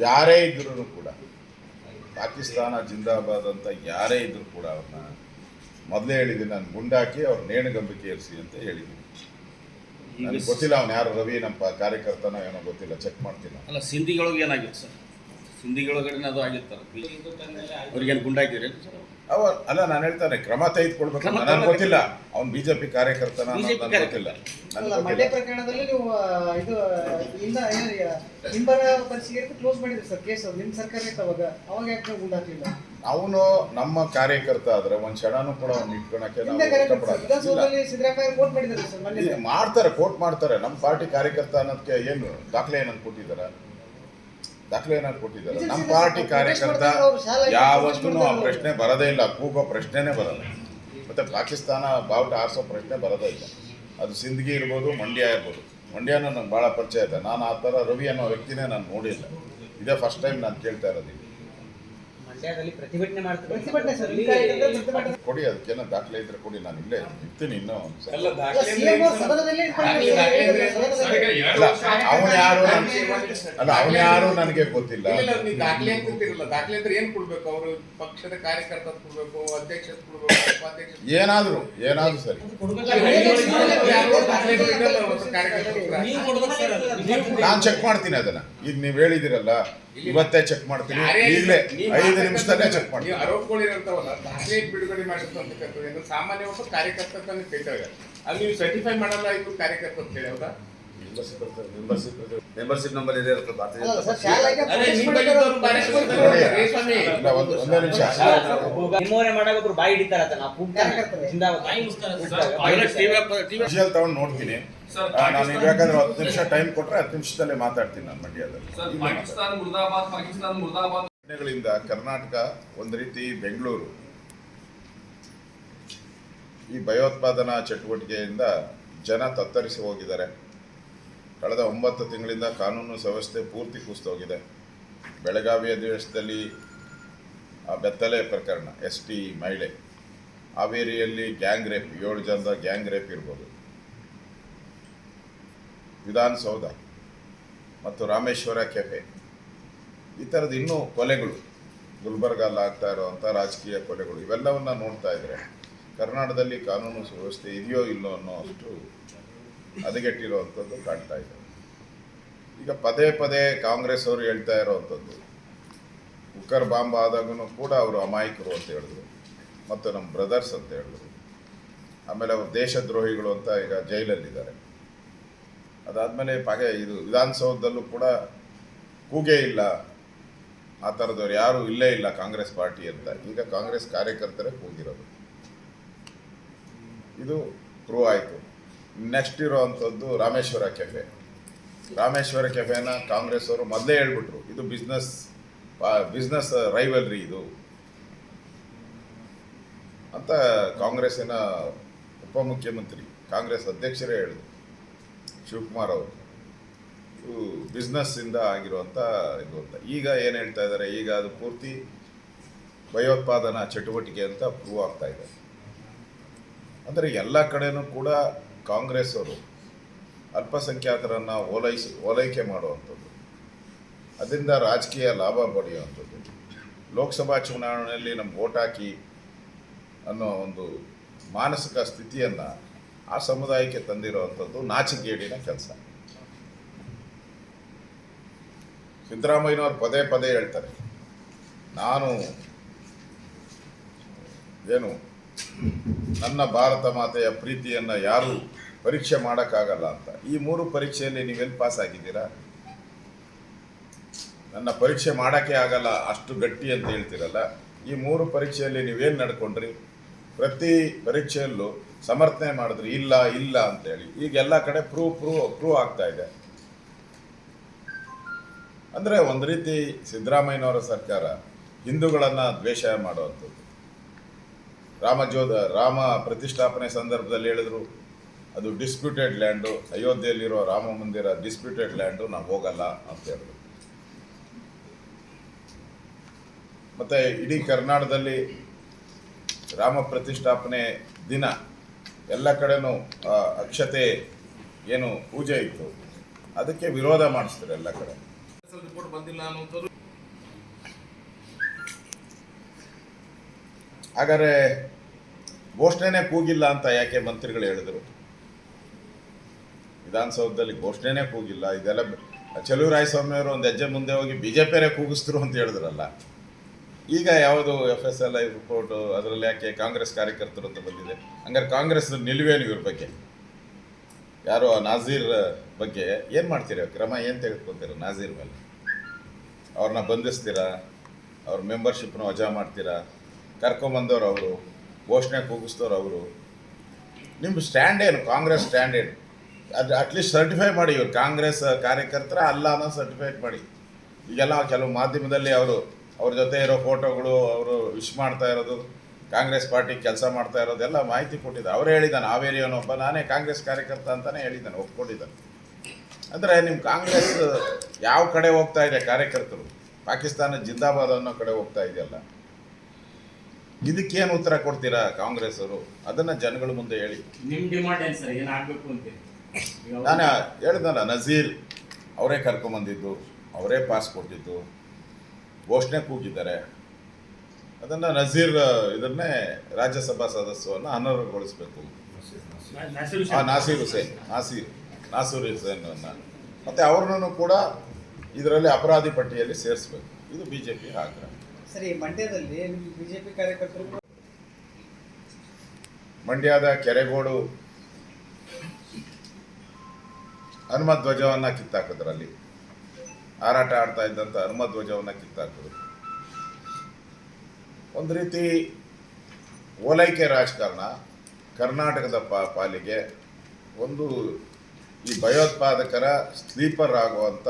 ಯಾರೇ ಇದ್ರೂ ಕೂಡ ಪಾಕಿಸ್ತಾನ ಜಿಂದಾಬಾದ್ ಅಂತ ಯಾರೇ ಇದ್ರೂ ಕೂಡ ಅವ್ರನ್ನ ಮೊದಲೇ ಹೇಳಿದ್ದೀನಿ ನಾನು ಗುಂಡಾಕಿ ಅವ್ರ ನೇಣುಗಂಬಿಕೆ ಏರಿಸಿ ಅಂತ ಹೇಳಿದ್ದೀನಿ ನನಗೆ ಗೊತ್ತಿಲ್ಲ ಅವ್ನು ಯಾರು ರವಿ ನಮ್ಮ ಕಾರ್ಯಕರ್ತನ ಏನೋ ಗೊತ್ತಿಲ್ಲ ಚೆಕ್ ಮಾಡ್ತೀನಿ. ಅಲ್ಲ ಸಿಂಧಿಗಳಿಗೆ ಏನಾಗಿತ್ತು ಸರ್ ಸಿಂಧಿಗಳೊಳಗಡೆ ಅದು ಆಗಿತ್ತಲ್ಲ ಅವ್ರಿಗೇನು ಗುಂಡಾಕಿದ್ರಿ ಸರ್ ಅವ ಅಲ್ಲ ನಾನು ಹೇಳ್ತಾನೆ ಕ್ರಮ ತೆಗೆದುಕೊಳ್ಬೇಕು ನನಗೆ ಗೊತ್ತಿಲ್ಲ. ಅವ್ನು ಬಿಜೆಪಿ ಕಾರ್ಯಕರ್ತನ ನನಗೆ ಗೊತ್ತಿಲ್ಲ. ಅಲ್ಲ ಮಂಡ್ಯ ಪ್ರಕರಣದಲ್ಲಿ ನೀವು ಇದು ಇನ್ನ ಏನು ಹಿಂಬರ ಪರಿಸ್ಥಿತಿ ಕ್ಲೋಸ್ ಮಾಡಿದ್ರಿ ಸರ್ ಕೇಸ್ ನಿಮ್ಮ ಸರ್ಕಾರ ಇತ್ತು ಅವಾಗ. ಅವಾಗ ಯಾಕೆ ನೀವು ಅವನು ನಮ್ಮ ಕಾರ್ಯಕರ್ತ ಆದ್ರೆ ಒಂದ್ ಕ್ಷಣನೂ ಕೂಡ ಅವ್ನು ಇಟ್ಕೊಳಕ್ಕೆ ನಾವು ಇಷ್ಟಪಡಲ್ಲ. ಇದು ಮಾಡ್ತಾರೆ ಕೋರ್ಟ್ ಮಾಡ್ತಾರೆ. ನಮ್ಮ ಪಾರ್ಟಿ ಕಾರ್ಯಕರ್ತ ಅನ್ನೋದಕ್ಕೆ ಏನು ದಾಖಲೆ ಏನಂತ ಕೊಟ್ಟಿದ್ದಾರೆ? ದಾಖಲೆ ಏನಾದ್ರು ಕೊಟ್ಟಿದ್ದಾರೆ ನಮ್ಮ ಪಾರ್ಟಿ ಕಾರ್ಯಕರ್ತ ಯಾವತ್ತೂ ಆ ಪ್ರಶ್ನೆ ಬರೋದೇ ಇಲ್ಲ ಕೂಗೋ ಪ್ರಶ್ನೆನೇ ಬರಲ್ಲ. ಮತ್ತೆ ಪಾಕಿಸ್ತಾನ ಬಾವುಟ ಆರಿಸೋ ಪ್ರಶ್ನೆ ಬರೋದೇ ಇಲ್ಲ. ಅದು ಸಿಂದಗಿ ಇರ್ಬೋದು ಮಂಡ್ಯ ಇರ್ಬೋದು. ಮಂಡ್ಯನ ನಂಗೆ ಭಾಳ ಪರಿಚಯ ಇದೆ. ನಾನು ಆ ಥರ ರವಿ ಅನ್ನೋ ವ್ಯಕ್ತಿನೇ ನಾನು ನೋಡಿಲ್ಲ. ಇದೇ ಫಸ್ಟ್ ಟೈಮ್ ನಾನು ಕೇಳ್ತಾ ಇರೋದು. ಮಂಡ್ಯದಲ್ಲಿ ಪ್ರತಿಭಟನೆ ಮಾಡ್ತಾರೆ ಪ್ರತಿಭಟನೆ ಸರ್ ಪ್ರತಿಭಟನೆ. ಕೊಡಿ ಜನ ದಾಖಲೆ ಇದ್ರೆ ಕೊಡಿ ನಾನು ಇಲ್ಲೇ ಇರ್ತೀನಿ ಇನ್ನೂ. ಅಲ್ಲ ಅವನು ಯಾರು ಅಲ್ಲ ಅವನು ಯಾರು ನನಗೆ ಗೊತ್ತಿಲ್ಲ. ಇಲ್ಲ, ಇಲ್ಲ, ನೀವು ದಾಖಲೆ ಅಂತ ಅಂತಿರಲ್ಲ ದಾಖಲೆ ಅಂದ್ರೆ ಏನ್ ಕೊಡ್ಬೇಕು? ಅವರು ಪಕ್ಷದ ಕಾರ್ಯಕರ್ತ ಕೊಡ್ಬೇಕು ಅಧ್ಯಕ್ಷ ಕೊಡ್ಬೇಕು ಉಪಾಧ್ಯಕ್ಷ ಏನಾದ್ರು ಏನಾದ್ರು ಸರಿ. ನಾನು ಚೆಕ್ ಮಾಡ್ತೀನಿ ಅದನ್ನ. ಈಗ ನೀವು ಹೇಳಿದಿರಲ್ಲ ಇವತ್ತೇ ಚೆಕ್ ಮಾಡ್ತೀನಿ. ಈಗಲೇ ಐದು ನಿಮಿಷದಲ್ಲೇ ಚೆಕ್ ಮಾಡಿ ಆರೋಪಗಳಿರಂತವಲ್ಲ ದಾಖಲೆ ಬಿಡುಗಡೆ ಮಾಡಿರ್ತಕ್ಕಂಥದ್ದು ಸಾಮಾನ್ಯ ಒಬ್ಬ ಕಾರ್ಯಕರ್ತ ತಾನೇ ಕೈತಾಗ ಅಲ್ಲಿ ನೀವು ಸರ್ಟಿಫೈ ಮಾಡಲ್ಲ ಇದು ಕಾರ್ಯಕರ್ತ ಅಂತ ಹೇಳಿ ಹೌದಾ ಮೆಂಬರ್ಶಿಪ್ ನಂಬರ್ ಇದೆ ನಿಮ್ಮವರೇ ಮಾಡಾಗ ಒಬ್ರು ಬಾಯಿ ತಗೊಂಡು ನೋಡ್ತೀನಿ. ನಾನು ಹತ್ತು ನಿಮಿಷ ಟೈಮ್ ಕೊಟ್ರೆ ಹತ್ತು ನಿಮಿಷದಲ್ಲೇ ಮಾತಾಡ್ತೀನಿ ನಾನು ಮಂಡ್ಯದಲ್ಲಿ. ಸರ್ ಪಾಕಿಸ್ತಾನ ಮುರ್ದಾಬಾದ್ ಪಾಕಿಸ್ತಾನ ಮುರ್ದಾಬಾದ್. ಘಟನೆಗಳಿಂದ ಕರ್ನಾಟಕ ಒಂದು ರೀತಿ ಬೆಂಗಳೂರು. ಈ ಭಯೋತ್ಪಾದನಾ ಚಟುವಟಿಕೆಯಿಂದ ಜನ ತತ್ತರಿಸಿ ಹೋಗಿದ್ದಾರೆ. ಕಳೆದ ಒಂಬತ್ತು ತಿಂಗಳಿಂದ ಕಾನೂನು ವ್ಯವಸ್ಥೆ ಪೂರ್ತಿ ಕುಸಿದೋಗಿದೆ. ಬೆಳಗಾವಿ ಅಧಿವೇಶನದಲ್ಲಿ ಆ ಬೆತ್ತಲೆ ಪ್ರಕರಣ ಎಸ್ ಟಿ ಮಹಿಳೆ. ಹಾವೇರಿಯಲ್ಲಿ ಗ್ಯಾಂಗ್ ರೇಪ್, ಏಳು ಜನದ ಗ್ಯಾಂಗ್ ರೇಪ್ ಇರ್ಬೋದು. ವಿಧಾನಸೌಧ ಮತ್ತು ರಾಮೇಶ್ವರ ಕೆಫೆ. ಈ ಥರದ ಇನ್ನೂ ಕೊಲೆಗಳು ಗುಲ್ಬರ್ಗಲ್ಲಿ ಆಗ್ತಾ ಇರುವಂಥ ರಾಜಕೀಯ ಕೊಲೆಗಳು, ಇವೆಲ್ಲವನ್ನ ನೋಡ್ತಾ ಇದ್ರೆ ಕರ್ನಾಟಕದಲ್ಲಿ ಕಾನೂನು ಸುವ್ಯವಸ್ಥೆ ಇದೆಯೋ ಇಲ್ಲೋ ಅನ್ನೋ ಅಷ್ಟು ಹದಗೆಟ್ಟಿರುವಂಥದ್ದು ಕಾಣ್ತಾ ಇದೆ. ಈಗ ಪದೇ ಪದೇ ಕಾಂಗ್ರೆಸ್ ಅವರು ಹೇಳ್ತಾ ಇರೋವಂಥದ್ದು ಕುಕ್ಕರ್ ಬಾಂಬ್ ಆದಾಗೂ ಕೂಡ ಅವರು ಅಮಾಯಕರು ಅಂತ ಹೇಳಿದ್ರು, ಮತ್ತು ನಮ್ಮ ಬ್ರದರ್ಸ್ ಅಂತ ಹೇಳಿದ್ರು. ಆಮೇಲೆ ಅವರು ದೇಶದ್ರೋಹಿಗಳು ಅಂತ ಈಗ ಜೈಲಲ್ಲಿದ್ದಾರೆ. ಅದಾದಮೇಲೆ ಪಾಗೆ ಇದು ವಿಧಾನಸೌಧದಲ್ಲೂ ಕೂಡ ಕೂಗೇ ಇಲ್ಲ ಆ ಥರದವ್ರು ಯಾರು ಇಲ್ಲೇ ಇಲ್ಲ ಕಾಂಗ್ರೆಸ್ ಪಾರ್ಟಿ ಅಂತ. ಈಗ ಕಾಂಗ್ರೆಸ್ ಕಾರ್ಯಕರ್ತರೇ ಹೋಗಿರೋದು ಇದು ಪ್ರೂವ್ ಆಯಿತು. ನೆಕ್ಸ್ಟ್ ಇರೋವಂಥದ್ದು ರಾಮೇಶ್ವರ ಕೆಫೆ. ರಾಮೇಶ್ವರ ಕೆಫೆನ ಕಾಂಗ್ರೆಸ್ ಅವರು ಮೊದಲೇ ಹೇಳ್ಬಿಟ್ರು, ಇದು ಬಿಸ್ನೆಸ್ ಬಿಸ್ನೆಸ್ ರೈವಲ್ರಿ ಇದು. ಅಂತ ಕಾಂಗ್ರೆಸ್ಸಿನ ಉಪಮುಖ್ಯಮಂತ್ರಿ ಕಾಂಗ್ರೆಸ್ ಅಧ್ಯಕ್ಷರೇ ಹೇಳಿದ್ರು ಶಿವಕುಮಾರ್ ಅವರು. ಬಿಸ್ನೆಸ್ಸಿಂದ ಆಗಿರುವಂಥ ಇದು ಅಂತ. ಈಗ ಏನು ಹೇಳ್ತಾ ಇದ್ದಾರೆ, ಈಗ ಅದು ಪೂರ್ತಿ ಭಯೋತ್ಪಾದನಾ ಚಟುವಟಿಕೆ ಅಂತ ಪ್ರೂವ್ ಆಗ್ತಾ ಇದೆ. ಅಂದರೆ ಎಲ್ಲ ಕಡೆನೂ ಕೂಡ ಕಾಂಗ್ರೆಸ್ ಅವರು ಅಲ್ಪಸಂಖ್ಯಾತರನ್ನು ಓಲೈಸಿ, ಓಲೈಕೆ ಮಾಡುವಂಥದ್ದು, ಅದರಿಂದ ರಾಜಕೀಯ ಲಾಭ ಪಡೆಯುವಂಥದ್ದು, ಲೋಕಸಭಾ ಚುನಾವಣೆಯಲ್ಲಿ ನಮ್ಗೆ ಓಟ್ ಹಾಕಿ ಅನ್ನೋ ಒಂದು ಮಾನಸಿಕ ಸ್ಥಿತಿಯನ್ನು ಆ ಸಮುದಾಯಕ್ಕೆ ತಂದಿರುವಂಥದ್ದು ನಾಚಿಕೇಡಿನ ಕೆಲಸ. ಸಿದ್ದರಾಮಯ್ಯನವ್ರು ಪದೇ ಪದೇ ಹೇಳ್ತಾರೆ. ನಾನು ಏನು, ನನ್ನ ಭಾರತ ಮಾತೆಯ ಪ್ರೀತಿಯನ್ನು ಯಾರು ಪರೀಕ್ಷೆ ಮಾಡೋಕ್ಕಾಗಲ್ಲ ಅಂತ. ಈ ಮೂರು ಪರೀಕ್ಷೆಯಲ್ಲಿ ನೀವೆಲ್ಲಿ ಪಾಸ್ ಆಗಿದ್ದೀರಾ? ನನ್ನ ಪರೀಕ್ಷೆ ಮಾಡೋಕ್ಕೆ ಆಗಲ್ಲ, ಅಷ್ಟು ಗಟ್ಟಿ ಅಂತ ಹೇಳ್ತೀರಲ್ಲ. ಈ ಮೂರು ಪರೀಕ್ಷೆಯಲ್ಲಿ ನೀವೇನು ನಡ್ಕೊಂಡ್ರಿ? ಪ್ರತಿ ಪರೀಕ್ಷೆಯಲ್ಲೂ ಸಮರ್ಥನೆ ಮಾಡಿದ್ರಿ, ಇಲ್ಲ ಇಲ್ಲ ಅಂತೇಳಿ ಈಗ ಎಲ್ಲ ಕಡೆ ಪ್ರೂವ್ ಪ್ರೂವ್ ಪ್ರೂವ್ ಆಗ್ತಾ ಇದೆ. ಅಂದರೆ ಒಂದು ರೀತಿ ಸಿದ್ದರಾಮಯ್ಯನವರ ಸರ್ಕಾರ ಹಿಂದೂಗಳನ್ನು ದ್ವೇಷ ಮಾಡುವಂಥದ್ದು. ರಾಮಜೋಧ ರಾಮ ಪ್ರತಿಷ್ಠಾಪನೆ ಸಂದರ್ಭದಲ್ಲಿ ಹೇಳಿದ್ರು, ಅದು ಡಿಸ್ಪ್ಯೂಟೆಡ್ ಲ್ಯಾಂಡು ಅಯೋಧ್ಯೆಯಲ್ಲಿರೋ ರಾಮ ಮಂದಿರ ಡಿಸ್ಪ್ಯೂಟೆಡ್ ಲ್ಯಾಂಡು ನಾವು ಹೋಗಲ್ಲ ಅಂತ ಹೇಳಿದ್ರು. ಮತ್ತು ಇಡೀ ಕರ್ನಾಟಕದಲ್ಲಿ ರಾಮ ಪ್ರತಿಷ್ಠಾಪನೆ ದಿನ ಎಲ್ಲ ಕಡೆನೂ ಅಕ್ಷತೆ ಏನು ಪೂಜೆ ಇತ್ತು. ಅದಕ್ಕೆ ವಿರೋಧ ಮಾಡಿಸ್ತಾರೆ ಎಲ್ಲ ಕಡೆ. ರಿಪೋರ್ಟ್ ಬಂದಿಲ್ಲ ಅನ್ನುವಂಥದ್ದು. ಹಾಗಾದ್ರೆ ಘೋಷಣೆನೇ ಕೂಗಿಲ್ಲ ಅಂತ ಯಾಕೆ ಮಂತ್ರಿಗಳು ಹೇಳಿದರು? ವಿಧಾನಸೌಧದಲ್ಲಿ ಘೋಷಣೆನೇ ಕೂಗಿಲ್ಲ. ಇದೆಲ್ಲ ಚಲುವರಾಯಸ್ವಾಮಿ ಅವರು ಒಂದು ಹೆಜ್ಜೆ ಮುಂದೆ ಹೋಗಿ ಬಿಜೆಪಿಯರೇ ಕೂಗಿಸ್ತರು ಅಂತ ಹೇಳಿದ್ರಲ್ಲ. ಈಗ ಯಾವುದು F S L I report ಅದರಲ್ಲಿ ಯಾಕೆ ಕಾಂಗ್ರೆಸ್ ಕಾರ್ಯಕರ್ತರು ಅಂತ ಬಂದಿದೆ? ಹಂಗಾರೆ ಕಾಂಗ್ರೆಸ್ ನಿಲುವೇನು ಇವ್ರ ಬಗ್ಗೆ. ಯಾರು ನಾಜೀರ್ ಬಗ್ಗೆ ಏನು ಮಾಡ್ತೀರಾ? ಕ್ರಮ ಏನು ತೆಗೆದುಕೊತೀರ ನಾಜೀರ್ ಮೇಲೆ? ಅವ್ರನ್ನ ಬಂಧಿಸ್ತೀರಾ? ಅವ್ರ ಮೆಂಬರ್ಶಿಪ್ನ ವಜಾ ಮಾಡ್ತೀರಾ? ಕರ್ಕೊಂಬಂದವ್ರು ಅವರು, ಘೋಷಣೆ ಕೂಗಿಸ್ತವ್ರು ಅವರು. ನಿಮ್ಮ ಸ್ಟ್ಯಾಂಡ್ ಏನು? ಕಾಂಗ್ರೆಸ್ ಸ್ಟ್ಯಾಂಡ್ ಏನು? ಅದು ಅಟ್ಲೀಸ್ಟ್ ಸರ್ಟಿಫೈ ಮಾಡಿ ಇವರು. ಕಾಂಗ್ರೆಸ್ ಕಾರ್ಯಕರ್ತರ ಅಲ್ಲ ಅನ್ನೋ ಸರ್ಟಿಫೈಟ್ ಮಾಡಿ. ಈಗೆಲ್ಲ ಕೆಲವು ಮಾಧ್ಯಮದಲ್ಲಿ ಅವರು, ಅವ್ರ ಜೊತೆ ಇರೋ ಫೋಟೋಗಳು ಅವರು ವಿಶ್ ಮಾಡ್ತಾ ಇರೋದು, ಕಾಂಗ್ರೆಸ್ ಪಾರ್ಟಿ ಕೆಲಸ ಮಾಡ್ತಾ ಇರೋದೆಲ್ಲ ಮಾಹಿತಿ ಕೊಟ್ಟಿದ್ದಾರೆ. ಅವರೇ ಹೇಳಿದ್ದಾನೆ ಹಾವೇರಿಯವನೊಬ್ಬ ನಾನೇ ಕಾಂಗ್ರೆಸ್ ಕಾರ್ಯಕರ್ತ ಅಂತಲೇ ಹೇಳಿದ್ದಾನೆ, ಒಪ್ಕೊಂಡಿದ್ದಾನೆ. ಅಂದರೆ ನಿಮ್ಮ ಕಾಂಗ್ರೆಸ್ ಯಾವ ಕಡೆ ಹೋಗ್ತಾ ಇದೆ ಕಾರ್ಯಕರ್ತರು? ಪಾಕಿಸ್ತಾನ ಜಿಂದಾಬಾದ್ ಅನ್ನೋ ಕಡೆ ಹೋಗ್ತಾ ಇದೆಯಲ್ಲ. ಇದಕ್ಕೇನು ಉತ್ತರ ಕೊಡ್ತೀರಾ ಕಾಂಗ್ರೆಸ್ ಅವರು? ಅದನ್ನ ಜನಗಳ ಮುಂದೆ ಹೇಳಿ. ನಾನು ಹೇಳಿದ್ನಲ್ಲ ನಜೀರ್ ಅವರೇ ಕರ್ಕೊಂಬಂದಿದ್ದು ಅವರೇ ಪಾಸ್ ಕೊಟ್ಟಿದ್ದು ಘೋಷಣೆ ಕೂಗಿದ್ದಾರೆ. ಅದನ್ನ ನಜೀರ್ ಇದನ್ನೇ ರಾಜ್ಯಸಭಾ ಸದಸ್ಯವನ್ನು ಅನರ್ಹಗೊಳಿಸಬೇಕು. ನಾಸೀರ್ ಹುಸೇನ್. ನಾಸೀರ್. ನಾಸೀರ್ ಹುಸೇನನ್ನು ಮತ್ತು ಅವ್ರನ್ನೂ ಕೂಡ ಇದರಲ್ಲಿ ಅಪರಾಧಿ ಪಟ್ಟಿಯಲ್ಲಿ ಸೇರಿಸಬೇಕು. ಇದು ಬಿ ಜೆ ಪಿ ಆಗ್ರಹ. ಸರಿ ಮಂಡ್ಯದಲ್ಲಿ ಬಿಜೆಪಿ ಕಾರ್ಯಕರ್ತರು ಮಂಡ್ಯದ ಕೆರೆಗೋಡು ಹನುಮ ಧ್ವಜವನ್ನು ಕಿತ್ತಾಕದ್ರಲ್ಲಿ. ಹಾರಾಟ ಆಡ್ತಾ ಇದ್ದಂತ ಹನುಮ ಧ್ವಜವನ್ನು ಕಿತ್ತಾಕಿದ್ರು. ಒಂದು ರೀತಿ ಓಲೈಕೆ ರಾಜಕಾರಣ ಕರ್ನಾಟಕದ ಪಾಲಿಗೆ ಒಂದು ಈ ಭಯೋತ್ಪಾದಕರ ಸ್ಲೀಪರ್ ಆಗುವಂಥ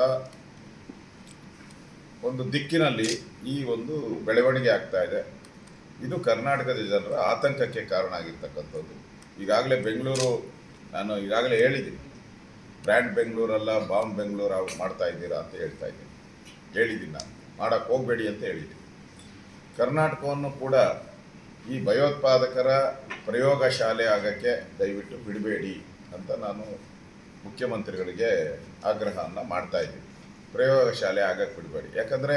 ಒಂದು ದಿಕ್ಕಿನಲ್ಲಿ ಈ ಒಂದು ಬೆಳವಣಿಗೆ ಆಗ್ತಾ ಇದೆ. ಇದು ಕರ್ನಾಟಕದ ಜನರ ಆತಂಕಕ್ಕೆ ಕಾರಣ ಆಗಿರ್ತಕ್ಕಂಥದ್ದು. ಈಗಾಗಲೇ ಬೆಂಗಳೂರು, ನಾನು ಈಗಾಗಲೇ ಹೇಳಿದ್ದೀನಿ. ಬ್ರ್ಯಾಂಡ್ ಬೆಂಗಳೂರಲ್ಲ, ಬಾಂಬ್ ಬೆಂಗಳೂರು ಅವ್ರು ಮಾಡ್ತಾ ಇದ್ದೀರಾ ಅಂತ ಹೇಳ್ತಾ ಇದ್ದೀನಿ. ಹೇಳಿದ್ದೀನಿ ನಾನು. ಮಾಡೋಕ್ಕೆ ಹೋಗಬೇಡಿ ಅಂತ ಹೇಳಿದ್ದೀನಿ. ಕರ್ನಾಟಕವನ್ನು ಕೂಡ ಈ ಭಯೋತ್ಪಾದಕರ ಪ್ರಯೋಗಶಾಲೆ ಆಗಕ್ಕೆ ಆಗೋಕ್ಕೆ ದಯವಿಟ್ಟು ಬಿಡಬೇಡಿ ಅಂತ ನಾನು ಮುಖ್ಯಮಂತ್ರಿಗಳಿಗೆ ಆಗ್ರಹವನ್ನು ಮಾಡ್ತಾ ಇದ್ದೀವಿ. ಪ್ರಯೋಗ ಶಾಲೆ ಆಗಕ್ಕೆ ಬಿಡಬೇಡಿ. ಯಾಕಂದರೆ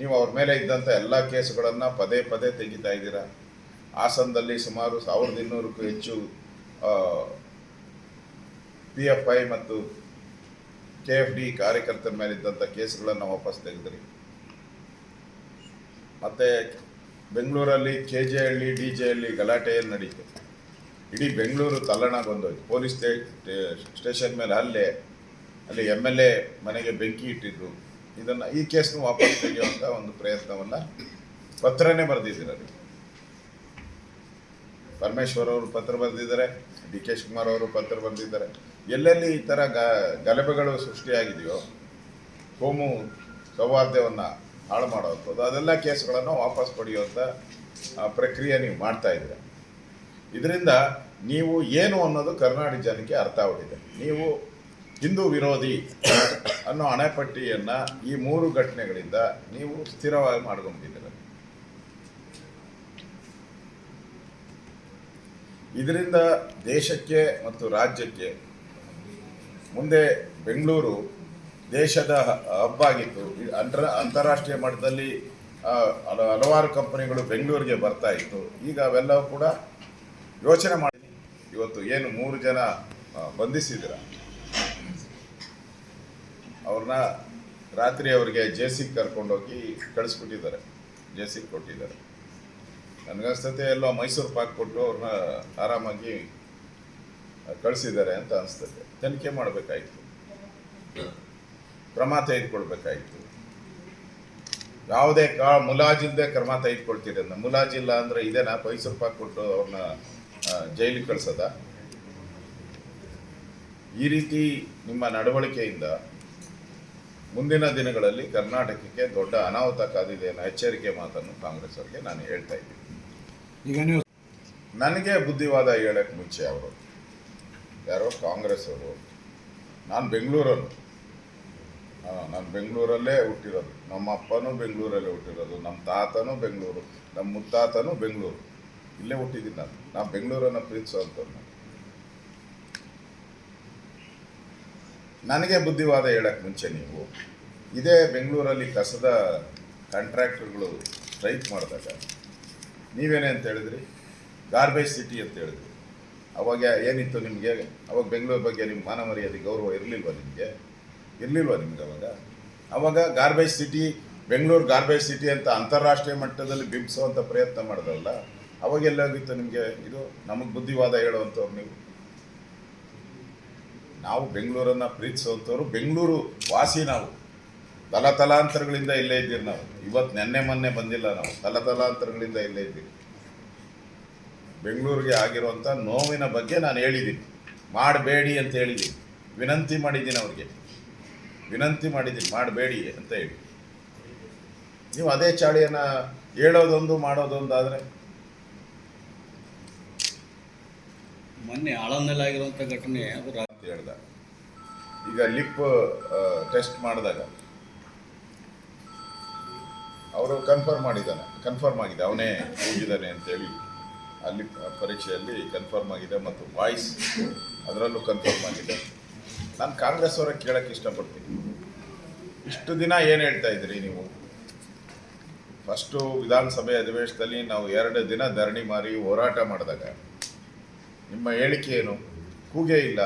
ನೀವು ಅವ್ರ ಮೇಲೆ ಇದ್ದಂಥ ಎಲ್ಲ ಕೇಸುಗಳನ್ನು ಪದೇ ಪದೇ ತೆಗಿತಾ ಇದ್ದೀರಾ. ಹಾಸನದಲ್ಲಿ ಸುಮಾರು ಸಾವಿರದ ಇನ್ನೂರಕ್ಕೂ ಹೆಚ್ಚು ಪಿ ಎಫ್ ಐ ಮತ್ತು ಕೆ ಎಫ್ ಡಿ ಕಾರ್ಯಕರ್ತರ ಮೇಲೆ ಇದ್ದಂಥ ಕೇಸುಗಳನ್ನು ವಾಪಸ್ ತೆಗೆದ್ರಿ. ಮತ್ತು ಬೆಂಗಳೂರಲ್ಲಿ K J Halli, D J Halli ಗಲಾಟೆಯಲ್ಲಿ ನಡೀತು? ಇಡೀ ಬೆಂಗಳೂರು ತಲ್ಲಣಗೊಂಡೋಯ್ತು ಪೊಲೀಸ್ ಸ್ಟೇ- ಸ್ಟೇ- ಸ್ಟೇಷನ್ ಮೇಲೆ ಹಲ್ಲೆ ಅಲ್ಲಿ ಎಂ ಎಲ್ ಎ ಮನೆಗೆ ಬೆಂಕಿ ಇಟ್ಟಿದ್ರು. ಇದನ್ನು ಈ ಕೇಸ್ನು ವಾಪಸ್ ತೆಗೆಯುವಂಥ ಒಂದು ಪ್ರಯತ್ನವನ್ನು ಪತ್ರನೇ ಬರೆದಿದ್ದೀರ ನೀವು. ಪರಮೇಶ್ವರ್ ಅವರು ಪತ್ರ ಬರೆದಿದ್ದಾರೆ, ಡಿ ಕೆ ಶಿವಕುಮಾರ್ ಅವರು ಪತ್ರ ಬರೆದಿದ್ದಾರೆ. ಎಲ್ಲೆಲ್ಲಿ ಈ ಥರ ಗ, ಗಲಭೆಗಳು ಸೃಷ್ಟಿಯಾಗಿದೆಯೋ, ಕೋಮು ಸೌಹಾರ್ದವನ್ನು ಹಾಳು ಮಾಡುವಂಥದ್ದು ಅದೆಲ್ಲ ಕೇಸ್ಗಳನ್ನು ವಾಪಸ್ ಪಡೆಯುವಂಥ ಪ್ರಕ್ರಿಯೆ ನೀವು ಮಾಡ್ತಾ ಇದ್ದೀರ. ಇದರಿಂದ ನೀವು ಏನು ಅನ್ನೋದು ಕರ್ನಾಟಕ ಜನಕ್ಕೆ ಅರ್ಥ ಆಗಿದೆ ನೀವು ಹಿಂದೂ ವಿರೋಧಿ ಅನ್ನೋ ಅಣೆಪಟ್ಟಿಯನ್ನು ಈ ಮೂರು ಘಟನೆಗಳಿಂದ ನೀವು ಸ್ಥಿರವಾಗಿ ಮಾಡ್ಕೊಂಡಿದ್ದೀರ ಇದರಿಂದ ದೇಶಕ್ಕೆ ಮತ್ತು ರಾಜ್ಯಕ್ಕೆ ಮುಂದೆ ಬೆಂಗಳೂರು ದೇಶದ ಹಬ್ ಆಗಿತ್ತು ಅಂತರ, ಅಂತಾರಾಷ್ಟ್ರೀಯ ಮಟ್ಟದಲ್ಲಿ ಹಲವಾರು ಕಂಪನಿಗಳು ಬೆಂಗಳೂರಿಗೆ ಬರ್ತಾ ಇತ್ತು. ಈಗ ಅವೆಲ್ಲವೂ ಕೂಡ ಯೋಚನೆ ಮಾಡಿ ಇವತ್ತು ಏನು ಮೂರು ಜನ ಬಂಧಿಸಿದ್ರ ಅವ್ರನ್ನ ರಾತ್ರಿ ಅವರಿಗೆ ಸಿಗ್ ಕರ್ಕೊಂಡೋಗಿ ಕಳಿಸ್ಬಿಟ್ಟಿದ್ದಾರೆ. ಸಿಗ್ ಕೊಟ್ಟಿದ್ದಾರೆ. ನನಗನ್ಸ್ತತೆ ಎಲ್ಲ ಮೈಸೂರು ಪಾಕ್ ಕೊಟ್ಟು ಅವ್ರನ್ನ ಆರಾಮಾಗಿ ಕಳಿಸಿದ್ದಾರೆ ಅಂತ ಅನಿಸ್ತದೆ ತನಿಖೆ ಮಾಡಬೇಕಾಯಿತು. ಕ್ರಮ ತೆಗೆದುಕೊಳ್ಬೇಕಾಯಿತು. ಯಾವುದೇ ಕಾ ಮುಲಾಜಿಲ್ಲದೆ ಕ್ರಮ ತೆಗೆದುಕೊಳ್ತೀರಿ ಮುಲಾಜಿಲ್ಲ ಅಂದರೆ ಇದೇನಾ? ಮೈಸೂರು ಪಾಕ್ ಕೊಟ್ಟು ಅವ್ರನ್ನ ಜೈಲಿಗೆ ಕಳಿಸೋದ? ಈ ರೀತಿ ನಿಮ್ಮ ನಡವಳಿಕೆಯಿಂದ ಮುಂದಿನ ದಿನಗಳಲ್ಲಿ ಕರ್ನಾಟಕಕ್ಕೆ ದೊಡ್ಡ ಅನಾಹುತ ಕಾದಿದೆ ಅನ್ನೋ ಎಚ್ಚರಿಕೆ ಮಾತನ್ನು ಕಾಂಗ್ರೆಸ್ ಅವರಿಗೆ ನಾನು ಹೇಳ್ತಾ ಇದ್ದೀನಿ. ಈಗ ನೀವು ನನಗೆ ಬುದ್ಧಿವಾದ ಹೇಳಕ್ಕೆ ಮುಂಚೆ ಅವರು ಯಾರೋ ಕಾಂಗ್ರೆಸ್ ಅವರು ನಾನು ಬೆಂಗಳೂರನ್ನು. ನಾನು ಬೆಂಗಳೂರಲ್ಲೇ ಹುಟ್ಟಿರೋದು. ನಮ್ಮ ಅಪ್ಪನೂ ಬೆಂಗಳೂರಲ್ಲೇ ಹುಟ್ಟಿರೋದು ನಮ್ಮ ತಾತನೂ ಬೆಂಗಳೂರು ನಮ್ಮ ಮುತ್ತಾತನೂ ಬೆಂಗಳೂರು. ಇಲ್ಲೇ ಹುಟ್ಟಿದ್ದೀನಿ ನಾನು. ನಾನು ಬೆಂಗಳೂರನ್ನು ಪ್ರೀತಿಸುವಂಥವ್ರು ನಾನು. ನನಗೆ ಬುದ್ಧಿವಾದ ಹೇಳಕ್ಕೆ ಮುಂಚೆ ನೀವು ಇದೇ ಬೆಂಗಳೂರಲ್ಲಿ ಕಸದ ಕಾಂಟ್ರಾಕ್ಟರ್ಗಳು ಸ್ಟ್ರೈಕ್ ಮಾಡಿದಾಗ ನೀವೇನೇ ಅಂತ ಹೇಳಿದ್ರಿ? ಗಾರ್ಬೇಜ್ ಸಿಟಿ ಅಂತ ಹೇಳಿದ್ರಿ. ಅವಾಗ ಏನಿತ್ತು ನಿಮಗೆ? ಅವಾಗ ಬೆಂಗಳೂರು ಬಗ್ಗೆ ನಿಮ್ಮ ಮಾನ ಮರ್ಯಾದೆ ಗೌರವ ಇರಲಿಲ್ವ ನಿಮಗೆ? ಇರಲಿಲ್ವ ನಿಮ್ಗೆ ಅವಾಗ? ಅವಾಗ garbage city, Bengaluru garbage city ಅಂತ ಅಂತಾರಾಷ್ಟ್ರೀಯ ಮಟ್ಟದಲ್ಲಿ ಬಿಂಬಿಸುವಂಥ ಪ್ರಯತ್ನ ಮಾಡಿದ್ರಲ್ಲ ಅವಾಗ ಎಲ್ಲಾಗಿತ್ತು ನಿಮಗೆ ಇದು ನಮಗೆ ಬುದ್ಧಿವಾದ ಹೇಳುವಂಥವ್ರು ನೀವು? ನಾವು ಬೆಂಗಳೂರನ್ನು ಪ್ರೀತಿಸುವಂಥವ್ರು, ಬೆಂಗಳೂರು ವಾಸಿ ನಾವು. ತಲತಲಾಂತರಗಳಿಂದ ಇಲ್ಲೇ ಇದ್ದೀರಿ ನಾವು. ಇವತ್ತು ನೆನ್ನೆ ಮೊನ್ನೆ ಬಂದಿಲ್ಲ ನಾವು. ತಲತಲಾಂತರಗಳಿಂದ ಇಲ್ಲೇ ಇದ್ದೀವಿ ಬೆಂಗಳೂರಿಗೆ ಆಗಿರುವಂಥ ನೋವಿನ ಬಗ್ಗೆ ನಾನು ಹೇಳಿದ್ದೀನಿ. ಮಾಡಬೇಡಿ ಅಂತ ಹೇಳಿದ್ದೀನಿ. ವಿನಂತಿ ಮಾಡಿದ್ದೀನಿ ಅವ್ರಿಗೆ. ವಿನಂತಿ ಮಾಡಿದ್ದೀನಿ. ಮಾಡಬೇಡಿ ಅಂತ ಹೇಳಿ. ನೀವು ಅದೇ ಚಾಳಿಯನ್ನು ಹೇಳೋದೊಂದು ಮಾಡೋದೊಂದು ಆದರೆ ಮೊನ್ನೆ ಆಳನಲ್ಲಿ ಆಗಿರುವಂಥ ಘಟನೆ ಅದು ರಾತ್ರಿ ಹೇಳ್ದ. ಈಗ ಲಿಪ್ ಟೆಸ್ಟ್ ಮಾಡಿದಾಗ ಅವರು ಕನ್ಫರ್ಮ್ ಮಾಡಿದ್ದಾನೆ ಕನ್ಫರ್ಮ್ ಆಗಿದೆ, ಅವನೇ ಹೋಗಿದ್ದಾನೆ ಅಂತೇಳಿ ಅಲ್ಲಿ ಪರೀಕ್ಷೆಯಲ್ಲಿ ಕನ್ಫರ್ಮ್ ಆಗಿದೆ ಮತ್ತು ವಾಯ್ಸ್ ಅದರಲ್ಲೂ ಕನ್ಫರ್ಮ್ ಆಗಿದೆ. ನಾನು ಕಾಂಗ್ರೆಸ್ ಅವರ ಕೇಳಕ್ಕೆ ಇಷ್ಟಪಡ್ತೀನಿ. ಇಷ್ಟು ದಿನ ಏನು ಹೇಳ್ತಾ ಇದ್ರಿ ನೀವು? ಫಸ್ಟು ವಿಧಾನಸಭೆ ಅಧಿವೇಶನದಲ್ಲಿ ನಾವು ಎರಡು ದಿನ ಧರಣಿ ಮಾರಿ ಹೋರಾಟ ಮಾಡಿದಾಗ ನಿಮ್ಮ ಹೇಳಿಕೆ ಏನು? ಕೂಗೇ ಇಲ್ಲ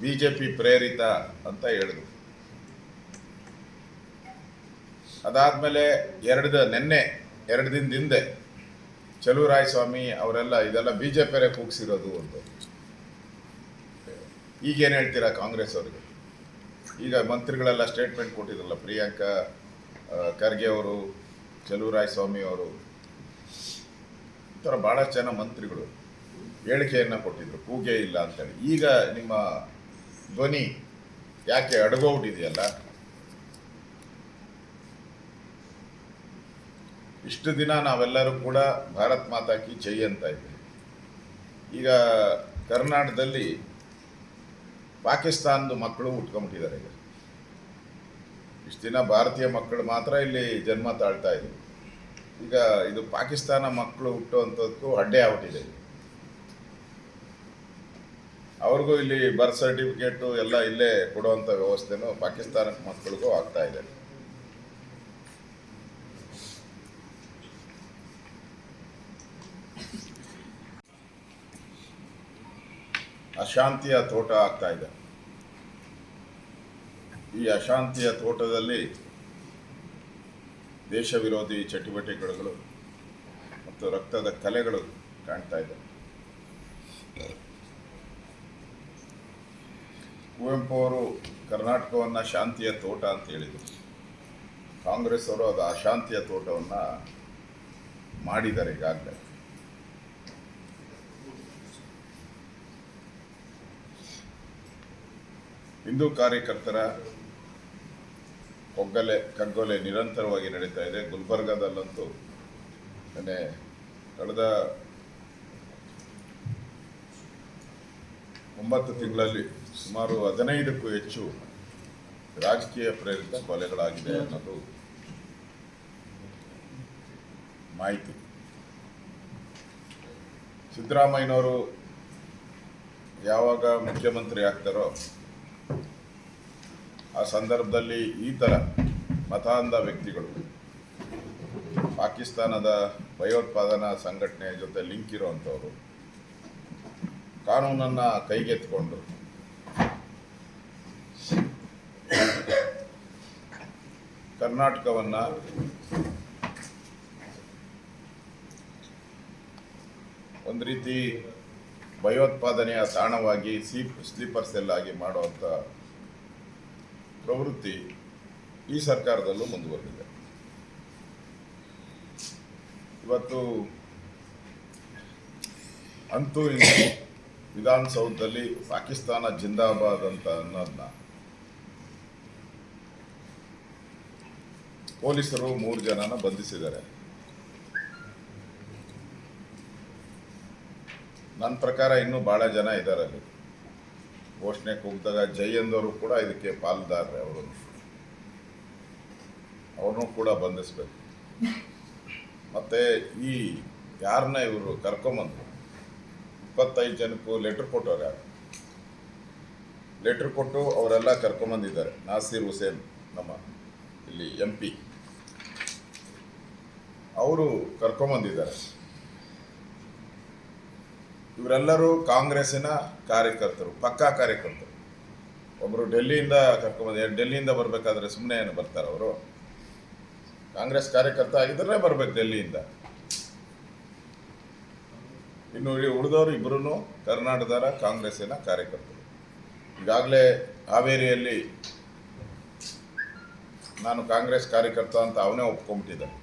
ಬಿ ಜೆ ಪಿ ಪ್ರೇರಿತ ಅಂತ ಹೇಳಿದ್ರು. ಅದಾದಮೇಲೆ ಎರಡು ನಿನ್ನೆ, ಎರಡು ದಿನದ ಹಿಂದೆ ಚಲುವರಾಯ ಸ್ವಾಮಿ ಅವರೆಲ್ಲ ಇದೆಲ್ಲ ಬಿ ಜೆ ಪಿಯರೇ ಕೂಗ್ಸಿರೋದು ಅಂತ. ಈಗೇನು ಹೇಳ್ತೀರಾ ಕಾಂಗ್ರೆಸ್ ಅವರಿಗೆ? ಈಗ ಮಂತ್ರಿಗಳೆಲ್ಲ ಸ್ಟೇಟ್ಮೆಂಟ್ ಕೊಟ್ಟಿದ್ರಲ್ಲ, ಪ್ರಿಯಾಂಕಾ ಖರ್ಗೆ ಅವರು ಚಲುವರಾಯ ಸ್ವಾಮಿ ಅವರು. ಈ ಥರ ಭಾಳಷ್ಟು ಜನ ಮಂತ್ರಿಗಳು. ಹೇಳಿಕೆಯನ್ನು ಕೊಟ್ಟಿದ್ರು, ಕೂಗೆ ಇಲ್ಲ ಅಂತೇಳಿ. ಈಗ ನಿಮ್ಮ ಧ್ವನಿ ಯಾಕೆ ಅಡಗೋಗ್ಬಿಟ್ಟಿದೆಯಲ್ಲ? ಇಷ್ಟು ದಿನ ನಾವೆಲ್ಲರೂ ಕೂಡ ಭಾರತ್ ಮಾತಾ ಕಿ ಜೈ ಅಂತ ಇದ್ದೀವಿ. ಈಗ ಕರ್ನಾಟಕದಲ್ಲಿ ಪಾಕಿಸ್ತಾನದ ಮಕ್ಕಳು ಉಟ್ಕೊಂಬಿಟ್ಟಿದ್ದಾರೆ ಈಗ. ಇಷ್ಟು ದಿನ ಭಾರತೀಯ ಮಕ್ಕಳು ಮಾತ್ರ ಇಲ್ಲಿ ಜನ್ಮ ತಾಳ್ತಾ ಇದ್ರು ಈಗ ಇದು ಪಾಕಿಸ್ತಾನ ಮಕ್ಕಳು ಹುಟ್ಟುವಂಥದ್ದು ಅಡ್ಡೆ ಆಗ್ಬಿಟ್ಟಿದೆ. ಅವ್ರಿಗೂ ಇಲ್ಲಿ ಬರ್ತ್ ಸರ್ಟಿಫಿಕೇಟು ಎಲ್ಲ ಇಲ್ಲೇ ಕೊಡುವಂಥ ವ್ಯವಸ್ಥೆನೂ ಪಾಕಿಸ್ತಾನ ಮಕ್ಕಳಿಗೂ ಆಗ್ತಾ ಇದೆ. ಅಶಾಂತಿಯ ತೋಟ ಆಗ್ತಾ ಇದೆ. ಈ ಅಶಾಂತಿಯ ತೋಟದಲ್ಲಿ ದೇಶ ವಿರೋಧಿ ಚಟುವಟಿಕೆಗಳು ಮತ್ತು ರಕ್ತದ ಕಲೆಗಳು ಕಾಣ್ತಾ ಇದೆ. ಕುವೆಂಪು ಅವರು ಕರ್ನಾಟಕವನ್ನು ಶಾಂತಿಯ ತೋಟ ಅಂತ ಹೇಳಿದರು. ಕಾಂಗ್ರೆಸ್ ಅವರು ಅದು ಅಶಾಂತಿಯ ತೋಟವನ್ನು ಮಾಡಿದ್ದಾರೆ ಈಗಾಗಲೇ. ಹಿಂದೂ ಕಾರ್ಯಕರ್ತರ ಒಗ್ಗಲೆ ಕಗ್ಗೊಲೆ ನಿರಂತರವಾಗಿ ನಡೀತಾ ಇದೆ. ಗುಲ್ಬರ್ಗಾದಲ್ಲಂತೂ ನೆನೆ ಕಳೆದ ಒಂಬತ್ತು ತಿಂಗಳಲ್ಲಿ ಸುಮಾರು ಹದಿನೈದಕ್ಕೂ ಹೆಚ್ಚು ರಾಜಕೀಯ ಪ್ರೇರಿತ ಕೊಲೆಗಳಾಗಿದೆ ಅನ್ನೋದು ಮಾಹಿತಿ. ಸಿದ್ದರಾಮಯ್ಯನವರು ಯಾವಾಗ ಮುಖ್ಯಮಂತ್ರಿ ಆಗ್ತಾರೋ ಆ ಸಂದರ್ಭದಲ್ಲಿ ಈ ಥರ ಮತಾಂಧ ವ್ಯಕ್ತಿಗಳು ಪಾಕಿಸ್ತಾನದ ಭಯೋತ್ಪಾದನಾ ಸಂಘಟನೆಯ ಜೊತೆ ಲಿಂಕ್ ಇರುವಂಥವರು ಕಾನೂನನ್ನು ಕೈಗೆತ್ತಿಕೊಂಡು ಕರ್ನಾಟಕವನ್ನು ಒಂದು ರೀತಿ ಭಯೋತ್ಪಾದನೆಯ ತಾಣವಾಗಿ ಸೀಪ್ ಸ್ಲೀಪರ್ ಸೆಲ್ ಆಗಿ ಮಾಡುವಂಥ ಪ್ರವೃತ್ತಿ ಈ ಸರ್ಕಾರದಲ್ಲೂ ಮುಂದುವರೆದಿದೆ. ಇವತ್ತು ಅಂತೂ ವಿಧಾನಸೌಧದಲ್ಲಿ ಪಾಕಿಸ್ತಾನ ಜಿಂದಾಬಾದ್ ಅಂತ ಅನ್ನೋದನ್ನ ಪೊಲೀಸರು ಮೂರು ಜನನ ಬಂಧಿಸಿದ್ದಾರೆ. ನನ್ನ ಪ್ರಕಾರ ಇನ್ನೂ ಭಾಳ ಜನ ಇದ್ದಾರೆ ಅಲ್ಲಿ. ಘೋಷಣೆ ಕೂಗಿದಾಗ ಜೈ ಎಂದವರು ಕೂಡ ಇದಕ್ಕೆ ಪಾಲ್ದಾರ್ರೆ ಅವರು. ಅವ್ರನ್ನೂ ಕೂಡ ಬಂಧಿಸ್ಬೇಕು. ಮತ್ತು ಈ ಯಾರನ್ನ ಇವರು ಕರ್ಕೊಂಬಂದ್ರು? ಇಪ್ಪತ್ತೈದು ಜನಕ್ಕೂ ಲೆಟ್ರ್ ಕೊಟ್ಟವ್ರು ಯಾರು? ಲೆಟ್ರ್ ಕೊಟ್ಟು ಅವರೆಲ್ಲ ಕರ್ಕೊಂಬಂದಿದ್ದಾರೆ. ನಾಸೀರ್ ಹುಸೇನ್ ನಮ್ಮ ಇಲ್ಲಿ ಎಂ ಪಿ. ಅವರು ಕರ್ಕೊಂಬಂದಿದ್ದಾರೆ. ಇವರೆಲ್ಲರೂ ಕಾಂಗ್ರೆಸ್ಸಿನ ಕಾರ್ಯಕರ್ತರು, ಪಕ್ಕಾ ಕಾರ್ಯಕರ್ತರು. ಒಬ್ಬರು ಡೆಲ್ಲಿಯಿಂದ ಕರ್ಕೊಂಬಂದ ಡೆಲ್ಲಿಯಿಂದ ಬರಬೇಕಾದ್ರೆ ಸುಮ್ಮನೆ ಏನು ಬರ್ತಾರೆ ಅವರು? ಕಾಂಗ್ರೆಸ್ ಕಾರ್ಯಕರ್ತ ಆಗಿದ್ರೆ ಬರ್ಬೇಕು ಡೆಲ್ಲಿಯಿಂದ. ಇನ್ನು ಉಳಿದವರು ಇಬ್ಬರೂ ಕರ್ನಾಟಕದ ಕಾಂಗ್ರೆಸ್ಸಿನ ಕಾರ್ಯಕರ್ತರು. ಈಗಾಗಲೇ ಹಾವೇರಿಯಲ್ಲಿ ನಾನು ಕಾಂಗ್ರೆಸ್ ಕಾರ್ಯಕರ್ತ ಅಂತ ಅವನೇ ಒಪ್ಕೊಂಬಿಟ್ಟಿದ್ದೆ.